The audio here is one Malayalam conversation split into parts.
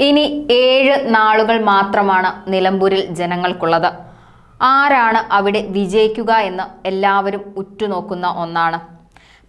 ഇനി ഏഴ് നാളുകൾ മാത്രമാണ് നിലമ്പൂരിൽ ജനങ്ങൾക്കുള്ളത്. ആരാണ് അവിടെ വിജയിക്കുക എന്ന് എല്ലാവരും ഉറ്റുനോക്കുന്ന ഒന്നാണ്.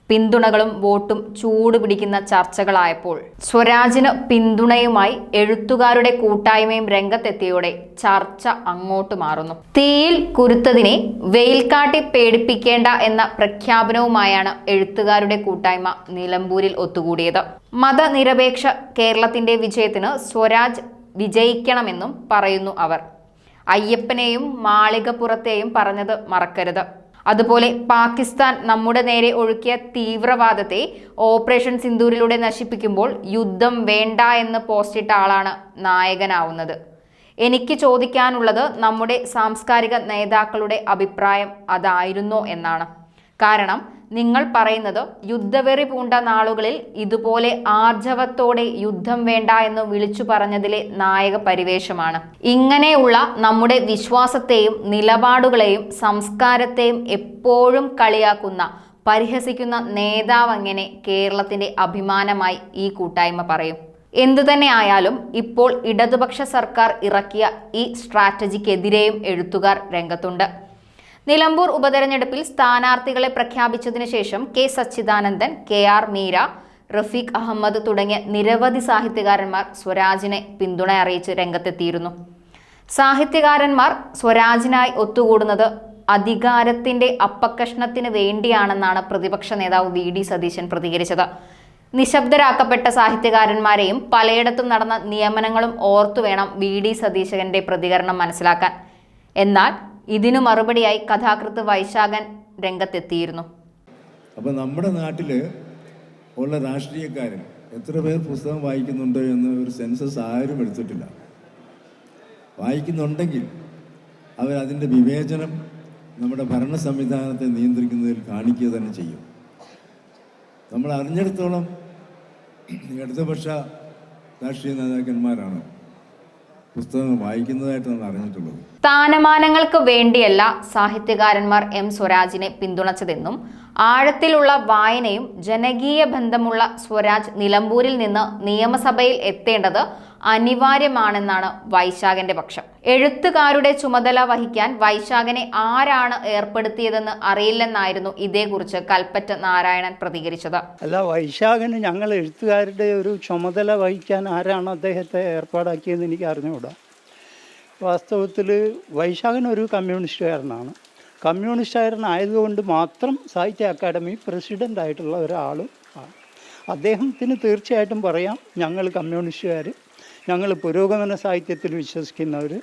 പിന്തുണകളും വോട്ടും ചൂട് പിടിക്കുന്ന ചർച്ചകളായപ്പോൾ സ്വരാജിന് പിന്തുണയുമായി എഴുത്തുകാരുടെ കൂട്ടായ്മയും രംഗത്തെത്തിയോടെ ചർച്ച അങ്ങോട്ട് മാറുന്നു. തീയിൽ കുരുത്തതിനെ വെയിൽ കാട്ടി പേടിപ്പിക്കേണ്ട എന്ന പ്രഖ്യാപനവുമായാണ് എഴുത്തുകാരുടെ കൂട്ടായ്മ നിലമ്പൂരിൽ ഒത്തുകൂടിയത്. മതനിരപേക്ഷ കേരളത്തിന്റെ വിജയത്തിന് സ്വരാജ് വിജയിക്കണമെന്നും പറയുന്നു അവർ. അയ്യപ്പനെയും മാളികപ്പുറത്തെയും പറഞ്ഞത് മറക്കരുത്. അതുപോലെ പാകിസ്ഥാൻ നമ്മുടെ നേരെ ഒഴുക്കിയ തീവ്രവാദത്തെ ഓപ്പറേഷൻ സിന്ദൂരിലൂടെ നശിപ്പിക്കുമ്പോൾ യുദ്ധം വേണ്ട എന്ന് പോസ്റ്റിട്ട ആളാണ് നായകനാവുന്നത്. എനിക്ക് ചോദിക്കാനുള്ളത് നമ്മുടെ സാംസ്കാരിക നേതാക്കളുടെ അഭിപ്രായം അതായിരുന്നോ എന്നാണ്. കാരണം നിങ്ങൾ പറയുന്നത് യുദ്ധവെറി പൂണ്ട നാളുകളിൽ ഇതുപോലെ ആർജവത്തോടെ യുദ്ധം വേണ്ട എന്ന് വിളിച്ചു പറഞ്ഞതിലെ നായക പരിവേഷമാണ്. ഇങ്ങനെയുള്ള നമ്മുടെ വിശ്വാസത്തെയും നിലപാടുകളെയും സംസ്കാരത്തെയും എപ്പോഴും കളിയാക്കുന്ന പരിഹസിക്കുന്ന നേതാവ് അങ്ങനെ കേരളത്തിന്റെ അഭിമാനമായി ഈ കൂട്ടായ്മ പറയും. എന്തുതന്നെ ആയാലും ഇപ്പോൾ ഇടതുപക്ഷ സർക്കാർ ഇറക്കിയ ഈ സ്ട്രാറ്റജിക്കെതിരെയും എഴുത്തുകാർ രംഗത്തുണ്ട്. നിലമ്പൂർ ഉപതെരഞ്ഞെടുപ്പിൽ സ്ഥാനാർത്ഥികളെ പ്രഖ്യാപിച്ചതിനു ശേഷം K Satchidanandan K R Meera Rafeeq Ahammed തുടങ്ങിയ നിരവധി സാഹിത്യകാരന്മാർ സ്വരാജിനെ പിന്തുണ അറിയിച്ച് രംഗത്തെത്തിയിരുന്നു. സാഹിത്യകാരന്മാർ സ്വരാജിനായി ഒത്തുകൂടുന്നത് അധികാരത്തിന്റെ അപ്പക്കഷ്ണത്തിന് വേണ്ടിയാണെന്നാണ് പ്രതിപക്ഷ നേതാവ് വി ഡി സതീശൻ പ്രതികരിച്ചത്. നിശബ്ദരാക്കപ്പെട്ട സാഹിത്യകാരന്മാരെയും പലയിടത്തും നടന്ന നിയമനങ്ങളും ഓർത്തു വേണം വി ഡി സതീശകന്റെ പ്രതികരണം മനസ്സിലാക്കാൻ. എന്നാൽ ഇതിനു മറുപടിയായി കഥാകൃത്ത് വൈശാഖൻ രംഗത്തെത്തിയിരുന്നു. അപ്പോൾ നമ്മുടെ നാട്ടിൽ ഉള്ള രാഷ്ട്രീയക്കാരൻ എത്ര പേർ പുസ്തകം വായിക്കുന്നുണ്ട് എന്ന് ഒരു സെൻസസ് ആരും എടുത്തിട്ടില്ല. വായിക്കുന്നുണ്ടെങ്കിൽ അവരതിന്റെ വിവേചനം നമ്മുടെ ഭരണ സംവിധാനത്തെ നിയന്ത്രിക്കുന്നതിൽ കാണിക്കുക തന്നെ ചെയ്യും. നമ്മൾ അറിഞ്ഞിടത്തോളം ഇടതുപക്ഷ രാഷ്ട്രീയ നേതാക്കന്മാരാണ് പുസ്തകം വായിക്കുന്നതായിട്ട് നമ്മൾ അറിഞ്ഞിട്ടുള്ളത്. സ്ഥാനമാനങ്ങൾക്ക് വേണ്ടിയല്ല സാഹിത്യകാരന്മാർ എം സ്വരാജിനെ പിന്തുണച്ചതെന്നും ആഴത്തിലുള്ള വായനയും ജനകീയ ബന്ധമുള്ള സ്വരാജ് നിലമ്പൂരിൽ നിന്ന് നിയമസഭയിൽ എത്തേണ്ടത് അനിവാര്യമാണെന്നാണ് വൈശാഖന്റെ പക്ഷം. എഴുത്തുകാരുടെ ചുമതല വഹിക്കാൻ വൈശാഖനെ ആരാണ് ഏർപ്പെടുത്തിയതെന്ന് അറിയില്ലെന്നായിരുന്നു ഇതേക്കുറിച്ച് കൽപ്പറ്റ നാരായണൻ പ്രതികരിച്ചത്. അല്ല വൈശാഖന് ഞങ്ങൾ എഴുത്തുകാരുടെ ഒരു ചുമതല വഹിക്കാൻ ആരാണ് അദ്ദേഹത്തെ ഏർപ്പാടാക്കിയെന്ന് എനിക്ക് അറിഞ്ഞുകൂടാ. വാസ്തവത്തിൽ വൈശാഖൻ ഒരു കമ്മ്യൂണിസ്റ്റുകാരനാണ്. കമ്മ്യൂണിസ്റ്റുകാരനായതുകൊണ്ട് മാത്രം സാഹിത്യ അക്കാദമി പ്രസിഡന്റ് ആയിട്ടുള്ള ഒരാളും ആണ്. അദ്ദേഹത്തിന് തീർച്ചയായിട്ടും പറയാം ഞങ്ങൾ കമ്മ്യൂണിസ്റ്റുകാർ ഞങ്ങൾ പുരോഗമന സാഹിത്യത്തിൽ വിശ്വസിക്കുന്നവർ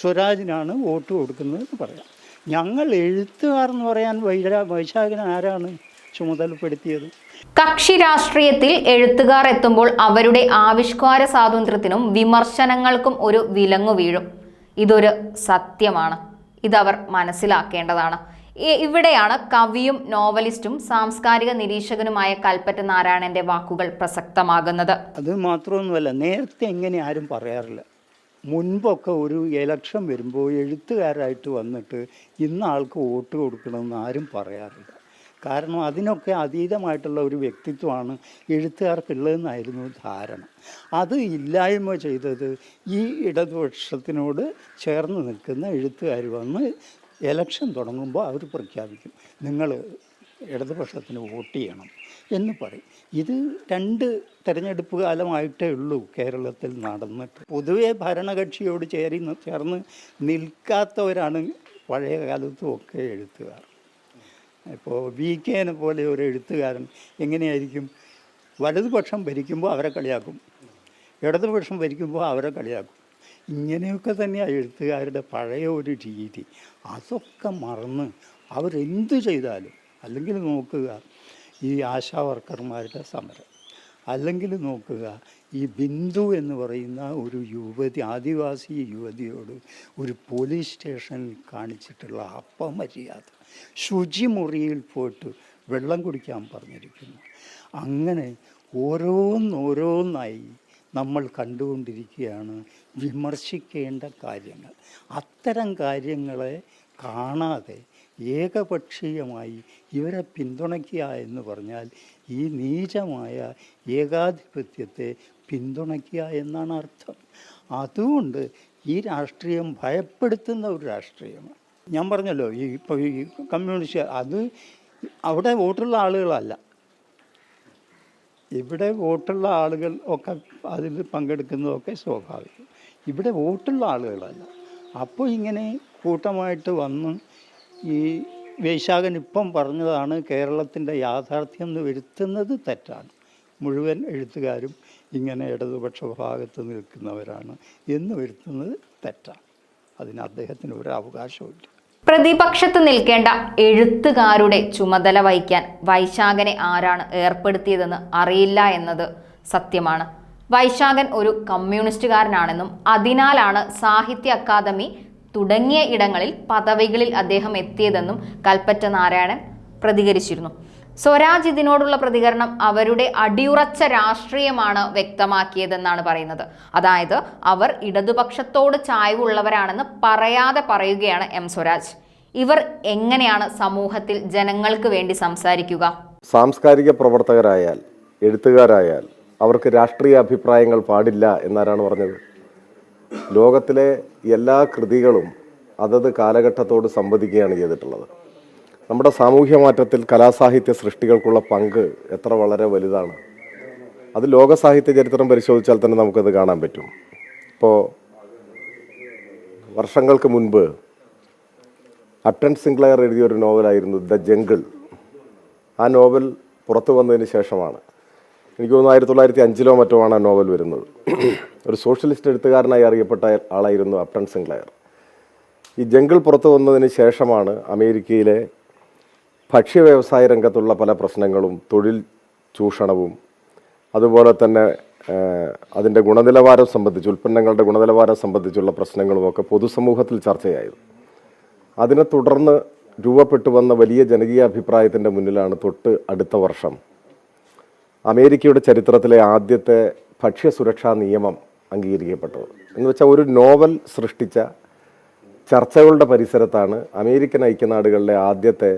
സ്വരാജിനാണ് വോട്ട് കൊടുക്കുന്നതെന്ന് പറയാം. ഞങ്ങൾ എഴുത്തുകാർ എന്ന് പറയാൻ വൈരാ വൈശാഖൻ ആരാണ് ചുമതലപ്പെടുത്തിയത്? കക്ഷി രാഷ്ട്രീയത്തിൽ എഴുത്തുകാർ എത്തുമ്പോൾ അവരുടെ ആവിഷ്കാര സ്വാതന്ത്ര്യത്തിനും വിമർശനങ്ങൾക്കും ഒരു വിലങ്ങു വീഴും. ഇതൊരു സത്യമാണ്. ഇതവർ മനസ്സിലാക്കേണ്ടതാണ്. ഇവിടെയാണ് കവിയും നോവലിസ്റ്റും സാംസ്കാരിക നിരീക്ഷകനുമായ കൽപ്പറ്റ നാരായണന്റെ വാക്കുകൾ പ്രസക്തമാകുന്നത്. അത് മാത്രമൊന്നുമല്ല നേരത്തെ എങ്ങനെ ആരും പറയാറില്ല. മുൻപൊക്കെ ഒരു ഇലക്ഷൻ വരുമ്പോൾ എഴുത്തുകാരായിട്ട് വന്നിട്ട് ഇന്ന ആൾക്ക് വോട്ട് കൊടുക്കണമെന്ന് ആരും പറയാറില്ല. കാരണം അതിനൊക്കെ അതീതമായിട്ടുള്ള ഒരു വ്യക്തിത്വമാണ് എഴുത്തുകാർക്കുള്ളതെന്നായിരുന്നു ധാരണ. അത് ഇല്ലായ്മ ചെയ്തത് ഈ ഇടതുപക്ഷത്തിനോട് ചേർന്ന് നിൽക്കുന്ന എഴുത്തുകാർ വന്ന് എലക്ഷൻ തുടങ്ങുമ്പോൾ അവർ പ്രഖ്യാപിക്കും നിങ്ങൾ ഇടതുപക്ഷത്തിന് വോട്ട് ചെയ്യണം എന്ന് പറയും. ഇത് രണ്ട് തെരഞ്ഞെടുപ്പ് കാലമായിട്ടേ ഉള്ളൂ കേരളത്തിൽ നടന്നിട്ട്. പൊതുവെ ഭരണകക്ഷിയോട് ചേരി ചേർന്ന് നിൽക്കാത്തവരാണ് പഴയ കാലത്തും ഒക്കെ എഴുത്തുകാർ. ഇപ്പോൾ വി കെനെ പോലെ ഒരു എഴുത്തുകാരൻ എങ്ങനെയായിരിക്കും? വലതുപക്ഷം ഭരിക്കുമ്പോൾ അവരെ കളിയാക്കും. ഇടതുപക്ഷം ഭരിക്കുമ്പോൾ അവരെ കളിയാക്കും. ഇങ്ങനെയൊക്കെ തന്നെയാണ് എഴുത്തുകാരുടെ പഴയ ഒരു രീതി. അതൊക്കെ മറന്ന് അവരെന്ത് ചെയ്താലും അല്ലെങ്കിൽ നോക്കുക ഈ ആശാ വർക്കർമാരുടെ സമരം അല്ലെങ്കിൽ നോക്കുക ഈ ബിന്ദു എന്ന് പറയുന്ന ഒരു യുവതി ആദിവാസി യുവതിയോട് ഒരു പോലീസ് സ്റ്റേഷൻ കാണിച്ചിട്ടുള്ള അപമര്യാദ. ശുചിമുറിയിൽ പോയിട്ട് വെള്ളം കുടിക്കാൻ പറഞ്ഞിരിക്കുന്നു. അങ്ങനെ ഓരോന്നോരോന്നായി നമ്മൾ കണ്ടുകൊണ്ടിരിക്കുകയാണ് വിമർശിക്കേണ്ട കാര്യങ്ങൾ. അത്തരം കാര്യങ്ങളെ കാണാതെ ഏകപക്ഷീയമായി ഇവരെ പിന്തുണയ്ക്കുക എന്ന് പറഞ്ഞാൽ ഈ നീചമായ ഏകാധിപത്യത്തെ പിന്തുണയ്ക്കുക എന്നാണ് അർത്ഥം. അതുകൊണ്ട് ഈ രാഷ്ട്രീയം ഭയപ്പെടുത്തുന്ന ഒരു രാഷ്ട്രീയമാണ്. ഞാൻ പറഞ്ഞല്ലോ ഈ ഇപ്പോൾ ഈ കമ്മ്യൂണിസ്റ്റ് അത് അവിടെ വോട്ടുള്ള ആളുകളല്ല. ഇവിടെ വോട്ടുള്ള ആളുകൾ ഒക്കെ അതിൽ പങ്കെടുക്കുന്നതൊക്കെ സ്വാഭാവികം. ഇവിടെ വോട്ടുള്ള ആളുകളല്ല. അപ്പോൾ ഇങ്ങനെ കൂട്ടമായിട്ട് വന്ന് ഈ വൈശാഖൻ ഇപ്പം പറഞ്ഞതാണ് കേരളത്തിന്റെ യാഥാർത്ഥ്യം എന്ന് വരുത്തുന്നത് തെറ്റാണ്. മുഴുവൻ എഴുത്തുകാരും ഇങ്ങനെ ഇടതുപക്ഷ ഭാഗത്ത് നിൽക്കുന്നവരാണ് എന്ന് വരുത്തുന്നത് തെറ്റാണ്. അതിന് അദ്ദേഹത്തിന് ഒരു അവകാശവുമില്ല. പ്രതിപക്ഷത്ത് നിൽക്കേണ്ട എഴുത്തുകാരുടെ ചുമതല വഹിക്കാൻ വൈശാഖനെ ആരാണ് ഏർപ്പെടുത്തിയതെന്ന് അറിയില്ല എന്നത് സത്യമാണ്. വൈശാഖൻ ഒരു കമ്മ്യൂണിസ്റ്റുകാരനാണെന്നും അതിനാലാണ് സാഹിത്യ അക്കാദമി തുടങ്ങിയ ഇടങ്ങളിൽ പദവികളിൽ അദ്ദേഹം എത്തിയതെന്നും കൽപ്പറ്റ നാരായണൻ പ്രതികരിച്ചിരുന്നു. സ്വരാജ് ഇതിനോടുള്ള പ്രതികരണം അവരുടെ അടിയുറച്ച രാഷ്ട്രീയമാണ് വ്യക്തമാക്കിയതെന്നാണ് പറയുന്നത്. അതായത് അവർ ഇടതുപക്ഷത്തോട് ചായ്വുള്ളവരാണെന്ന് പറയാതെ പറയുകയാണ് എം സ്വരാജ്. ഇവർ എങ്ങനെയാണ് സമൂഹത്തിൽ ജനങ്ങൾക്ക് വേണ്ടി സംസാരിക്കുക? സാംസ്കാരിക പ്രവർത്തകരായാൽ എഴുത്തുകാരായാൽ അവർക്ക് രാഷ്ട്രീയ അഭിപ്രായങ്ങൾ പാടില്ല എന്നാരാണ് പറഞ്ഞത്? ലോകത്തിലെ എല്ലാ കൃതികളും അതത് കാലഘട്ടത്തോട് സംവദിക്കുകയാണ് ചെയ്തിട്ടുള്ളത്. നമ്മുടെ സാമൂഹ്യ മാറ്റത്തിൽ കലാസാഹിത്യ സൃഷ്ടികൾക്കുള്ള പങ്ക് എത്ര വളരെ വലുതാണ്. അത് ലോക സാഹിത്യ ചരിത്രം പരിശോധിച്ചാൽ തന്നെ നമുക്കത് കാണാൻ പറ്റും. ഇപ്പോൾ വർഷങ്ങൾക്ക് മുൻപ് അട്ടൻ സിംഗ്ലയർ എഴുതിയ ഒരു നോവലായിരുന്നു ദ ജംഗിൾ. ആ നോവൽ പുറത്തു വന്നതിന് ശേഷമാണ്. എനിക്ക് തോന്നുന്നു ആയിരത്തി തൊള്ളായിരത്തി അഞ്ചിലോ മറ്റോ ആണ് ആ നോവൽ വരുന്നത്. ഒരു സോഷ്യലിസ്റ്റ് എഴുത്തുകാരനായി അറിയപ്പെട്ട ആളായിരുന്നു അപ്റ്റൺ സിംഗ്ലയർ. ഈ ജംഗിൾ പുറത്തു വന്നതിന് ശേഷമാണ് അമേരിക്കയിലെ ഭക്ഷ്യ വ്യവസായ രംഗത്തുള്ള പല പ്രശ്നങ്ങളും തൊഴിൽ ചൂഷണവും അതുപോലെ തന്നെ അതിന്റെ ഗുണനിലവാരം സംബന്ധിച്ച് ഉൽപ്പന്നങ്ങളുടെ ഗുണനിലവാരം സംബന്ധിച്ചുള്ള പ്രശ്നങ്ങളുമൊക്കെ പൊതുസമൂഹത്തിൽ ചർച്ചയായത്. അതിനെ തുടർന്ന് രൂപപ്പെട്ടു വന്ന വലിയ ജനകീയ അഭിപ്രായത്തിന്റെ മുന്നിലാണ് തൊട്ട് അടുത്ത വർഷം അമേരിക്കയുടെ ചരിത്രത്തിലെ ആദ്യത്തെ ഭക്ഷ്യസുരക്ഷാ നിയമം അംഗീകരിക്കപ്പെട്ടത്. എന്ന് വെച്ചാൽ ഒരു നോവൽ സൃഷ്ടിച്ച ചർച്ചകളുടെ പരിസരത്താണ് അമേരിക്കൻ ഐക്യനാടുകളിലെ ആദ്യത്തെ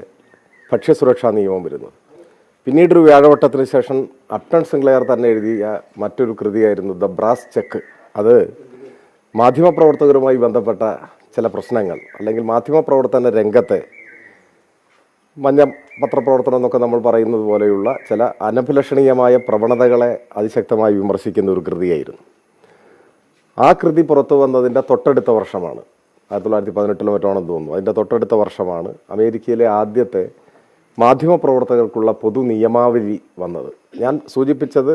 ഭക്ഷ്യസുരക്ഷാ നിയമം വരുന്നത് പിന്നീടൊരു വ്യാഴവട്ടത്തിന് ശേഷം അപ്റ്റൺ സിംഗ്ലെയർ തന്നെ എഴുതിയ മറ്റൊരു കൃതിയായിരുന്നു ദ ബ്രാസ് ചെക്ക്. അത് മാധ്യമപ്രവർത്തകരുമായി ബന്ധപ്പെട്ട ചില പ്രശ്നങ്ങൾ അല്ലെങ്കിൽ മാധ്യമപ്രവർത്തന രംഗത്തെ മഞ്ഞ പത്രപ്രവർത്തനം എന്നൊക്കെ നമ്മൾ പറയുന്നത് പോലെയുള്ള ചില അനഭിലഷണീയമായ പ്രവണതകളെ അതിശക്തമായി വിമർശിക്കുന്ന ഒരു കൃതിയായിരുന്നു. ആ കൃതി പുറത്തു വന്നതിന്റെ തൊട്ടടുത്ത വർഷമാണ്. ആയിരത്തി തൊള്ളായിരത്തി പതിനെട്ടിലോ മറ്റോ ആണെന്ന് തോന്നുന്നു. അതിന്റെ തൊട്ടടുത്ത വർഷമാണ് അമേരിക്കയിലെ ആദ്യത്തെ മാധ്യമപ്രവർത്തകർക്കുള്ള പൊതു നിയമാവലി വന്നത്. ഞാൻ സൂചിപ്പിച്ചത്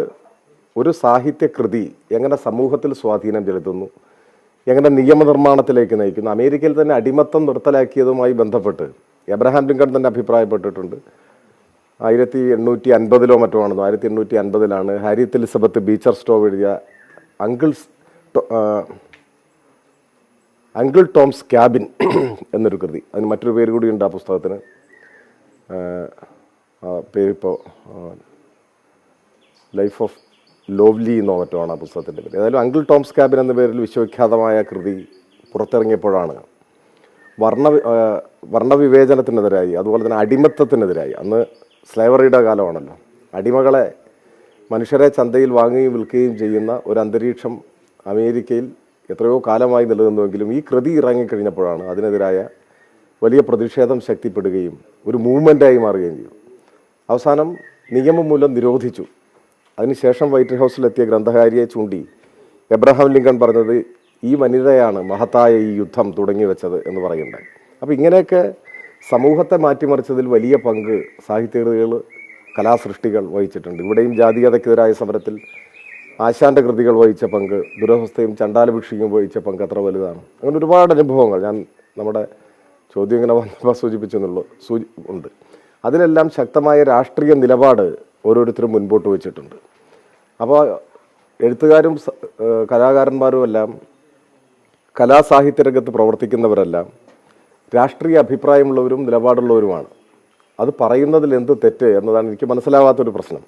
ഒരു സാഹിത്യകൃതി എങ്ങനെ സമൂഹത്തിൽ സ്വാധീനം ചെലുത്തുന്നു എങ്ങനെ നിയമനിർമ്മാണത്തിലേക്ക് നയിക്കുന്നു അമേരിക്കയിൽ തന്നെ അടിമത്തം നിർത്തലാക്കിയതുമായി ബന്ധപ്പെട്ട് എബ്രഹാം ലിങ്കൺ തന്നെ അഭിപ്രായപ്പെട്ടിട്ടുണ്ട്. ആയിരത്തി എണ്ണൂറ്റി അൻപതിലോ മറ്റോ ആണെന്നോ ആയിരത്തി എണ്ണൂറ്റി അൻപതിലാണ് ഹാരിത്ത് എലിസബത്ത് ബീച്ചർ സ്റ്റോവ് എഴുതിയ അങ്കിൾസ് അങ്കിൾ ടോംസ് ക്യാബിൻ എന്നൊരു കൃതി. അതിന് മറ്റൊരു പേര് കൂടിയുണ്ട് ആ പുസ്തകത്തിന്. പേരിപ്പോൾ ലൈഫ് ഓഫ് ലോവ്ലി എന്നോ മറ്റോ ആണ് ആ പുസ്തകത്തിന്റെ പേര്. ഏതായാലും അങ്കിൾ ടോംസ് ക്യാബിൻ എന്ന പേരിൽ വിശ്വവിഖ്യാതമായ കൃതി പുറത്തിറങ്ങിയപ്പോഴാണ് വർണ വർണവിവേചനത്തിനെതിരായി അതുപോലെ തന്നെ അടിമത്തത്തിനെതിരായി. അന്ന് സ്ലേവറിയുടെ കാലമാണല്ലോ. അടിമകളെ മനുഷ്യരെ ചന്തയിൽ വാങ്ങുകയും വിൽക്കുകയും ചെയ്യുന്ന ഒരു അന്തരീക്ഷം അമേരിക്കയിൽ എത്രയോ കാലമായി നിലനിന്നുവെങ്കിലും ഈ കൃതി ഇറങ്ങിക്കഴിഞ്ഞപ്പോഴാണ് അതിനെതിരായ വലിയ പ്രതിഷേധം ശക്തിപ്പെടുകയും ഒരു മൂവ്മെന്റായി മാറുകയും ചെയ്തു. അവസാനം നിയമം മൂലം നിരോധിച്ചു. അതിനുശേഷം വൈറ്റ് ഹൗസിലെത്തിയ ഗ്രന്ഥകാരിയെ ചൂണ്ടി എബ്രഹാം ലിങ്കൺ പറഞ്ഞത് ഈ വനിതയാണ് മഹത്തായ ഈ യുദ്ധം തുടങ്ങി വെച്ചത് എന്ന് പറയുന്നുണ്ട് അപ്പോൾ ഇങ്ങനെയൊക്കെ സമൂഹത്തെ മാറ്റിമറിച്ചതിൽ വലിയ പങ്ക് സാഹിത്യകൃതികൾ കലാസൃഷ്ടികൾ വഹിച്ചിട്ടുണ്ട്. ഇവിടെയും ജാതീയതയ്ക്കെതിരായ സമരത്തിൽ ആശാന്റെ കൃതികൾ വഹിച്ച പങ്ക് ദുരവസ്ഥയും ചണ്ടാലഭിക്ഷിയും വഹിച്ച പങ്ക് അത്ര വലുതാണ്. അങ്ങനെ ഒരുപാട് അനുഭവങ്ങൾ. ഞാൻ നമ്മുടെ ചോദ്യം ഇങ്ങനെ വന്നപ്പോൾ സൂചിപ്പിച്ചെന്നുള്ളൂ. സൂചി ഉണ്ട്. അതിലെല്ലാം ശക്തമായ രാഷ്ട്രീയ നിലപാട് ഓരോരുത്തരും മുൻപോട്ട് വെച്ചിട്ടുണ്ട്. അപ്പോൾ എഴുത്തുകാരും കലാകാരന്മാരും എല്ലാം കലാസാഹിത്യ രംഗത്ത് പ്രവർത്തിക്കുന്നവരെല്ലാം രാഷ്ട്രീയ അഭിപ്രായമുള്ളവരും നിലപാടുള്ളവരുമാണ്. അത് പറയുന്നതിൽ എന്ത് തെറ്റ് എന്നതാണ് എനിക്ക് മനസ്സിലാവാത്തൊരു പ്രശ്നം.